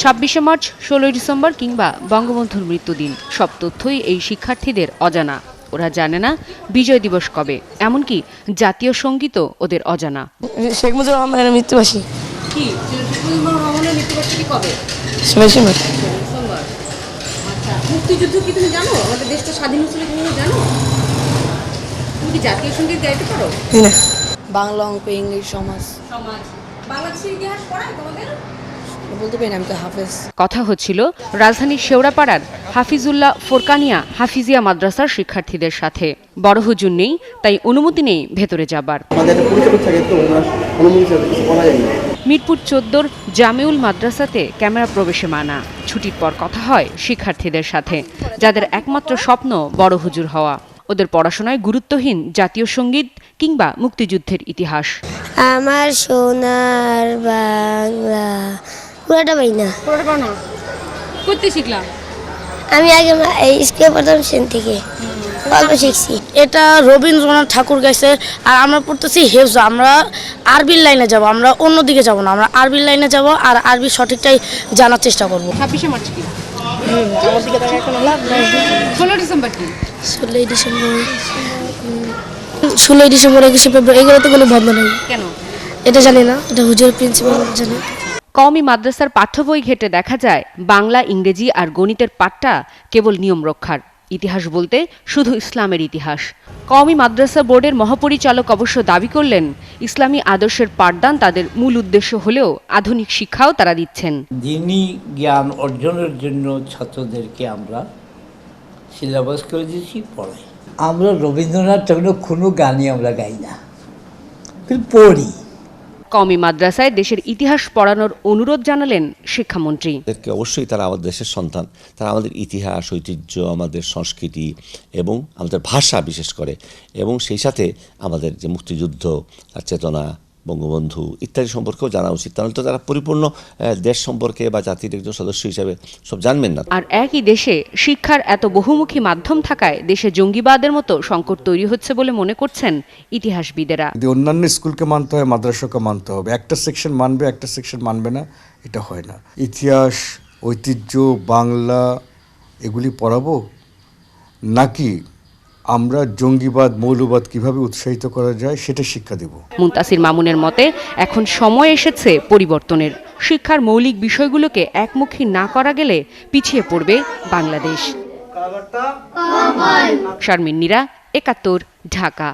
ছাব্বিশে মার্চ ষোলোই ডিসেম্বর কিংবা বঙ্গবন্ধুর মৃত্যুদিন। সব তথ্যই এই শিক্ষার্থীদের অজানা। ওরা জানে না বিজয় দিবস কবে। এমনকি জাতীয় সঙ্গীতও ওদের অজানা। শেখ মুজিবুর রহমানের মৃত্যুবাসী কি? মৃত্যুবার্ষিকী কবে? সবাই মার্চ। আচ্ছা মুক্তিযুদ্ধ কি তুমি জানো? আমাদের দেশটা স্বাধীন হয়েছিল তুমি জানো? তুমি কি জাতীয় সংগীত গাইতে পারো? বাংলা অঙ্ক ইংলিশ সমাজ। সমাজ। বাংলাদেশের ইতিহাস পড়ায় তোমাদের? বলতে পারি আমি তো হাফেজ। কথা হচ্ছিল রাজধানীর শেওড়াপাড়ার হাফিজুল্লাহ ফোরকানিয়া হাফিজিয়া মাদ্রাসার শিক্ষার্থীদের সাথে। বড় হুজুর নেই তাই অনুমতি নেই ভেতরে যাবার। আমাদের একটা পরিচালক থাকে তো ওনার অনুমতি ছাড়া কিছু করা যায় না। মিরপুর চোদ্দোর জামেউল মাদ্রাসাতে ক্যামেরা প্রবেশে মানা। ছুটির পর কথা হয় শিক্ষার্থীদের সাথে যাদের একমাত্র স্বপ্ন বড় হুজুর হওয়া। ওদের পড়াশোনায় গুরুত্বহীন জাতীয় সংগীত কিংবা মুক্তিযুদ্ধের ইতিহাস। আমার সোনার বাংলা। পুরোটা পাই না। করতে শিখলাম আমি আগে এই স্কুলে প্রথম শ্রেণি থেকে। অল্প শিখছি। এটা রবীন্দ্রনাথ ঠাকুর গাইছে আর আমরা পড়তেছি হেফজ। আমরা আরবির লাইনে যাব আমরা অন্য দিকে যাব না। আমরা আরবির লাইনে যাব আর আরবি সঠিকটাই জানার চেষ্টা করব। ছাব্বিশে মার্চ কি? ষোলো ডিসেম্বর কি? ষোলোই ডিসেম্বর। ষোলোই ডিসেম্বর একুশে ফেব্রুয়ারি এগুলোতে কোনো বন্ধ নেই। কেন? এটা জানি না এটা হুজুর প্রিন্সিপাল জানে। কওমি মাদ্রাসার পাঠ্য বই ঘেটে দেখা যায় বাংলা ইংরেজি আর গণিতের পাঠটা কেবল নিয়ম রক্ষার। ইতিহাস বলতে শুধু ইসলামের ইতিহাস। কওমি মাদ্রাসা বোর্ডের মহাপরিচালক অবশ্য দাবি করলেন ইসলামী আদর্শের পাঠদান তাদের মূল উদ্দেশ্য হলেও আধুনিক শিক্ষাও তারা দিচ্ছেন। দিনই জ্ঞান অর্জনের জন্য ছাত্রদেরকে আমরা সিলেবাস করে দিয়েছি পড়াই। আমরা রবীন্দ্রনাথ ঠাকুরের কোনো গানই আমরা গাই না। পড়ি। কওমি মাদ্রাসায় দেশের ইতিহাস পড়ানোর অনুরোধ জানালেন শিক্ষামন্ত্রী। অবশ্যই তারা আমাদের দেশের সন্তান, তারা আমাদের ইতিহাস, ঐতিহ্য, আমাদের সংস্কৃতি এবং আমাদের ভাষা বিশেষ করে এবং সেই সাথে আমাদের যে মুক্তিযুদ্ধ চেতনা বঙ্গবন্ধু ইত্যাদি সম্পর্কেও জানা উচিত। তাহলে তো তারা পরিপূর্ণ দেশ সম্পর্কে বা জাতির একজন সদস্য হিসাবে সব জানবেন না। আর একই দেশে শিক্ষার এত বহুমুখী মাধ্যম থাকায় দেশে জঙ্গিবাদের মতো সংকট তৈরি হচ্ছে বলে মনে করছেন ইতিহাসবিদেরা। যদি অন্যান্য স্কুলকে মানতে হয় মাদ্রাসাকে মানতে হবে। একটা সেকশন মানবে একটা সেকশন মানবে না এটা হয় না। ইতিহাস ঐতিহ্য বাংলা এগুলি পড়াবো? নাকি আমরা জঙ্গিবাদ মৌলবাদ কীভাবে উৎসাহিত করা যায় সেটা শিক্ষা দেব। মুন্তাসির মামুনের মতে এখন সময় এসেছে পরিবর্তনের। শিক্ষার মৌলিক বিষয়গুলোকে একমুখী না করা গেলে পিছিয়ে পড়বে বাংলাদেশ। শারমিন নীরা একাত্তর ঢাকা।